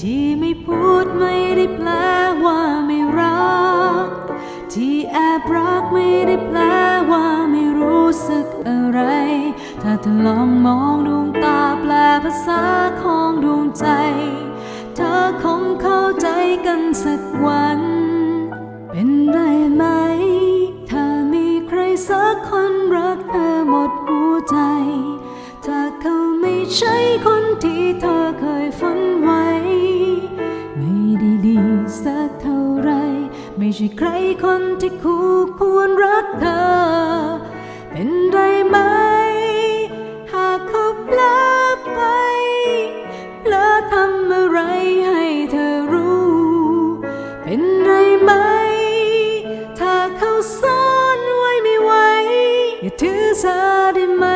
ที่ไม่พูดไม่ได้แปลว่าไม่รัก ที่แอบรักไม่ได้แปลว่าไม่รู้สึกอะไร ถ้าเธอลองมองดวงตาแปลภาษาของดวงใจ เธอคงเข้าใจกันสักวัน เป็นไรไหม ถ้ามีใครสักคนรักเธอหมดหัวใจ ถ้าเขาไม่ใช่คนที่เธอเค ไม่ใช่ใครคนที่คู่ควรรักเธอ เป็นไรไหม หากเขาพลาไปเพลอทำอะไรให้เธอรู้ เป็นไรไหม ถ้าเขาซ่อนไว้ไม่ไหวอย่าถือสาได้ไหม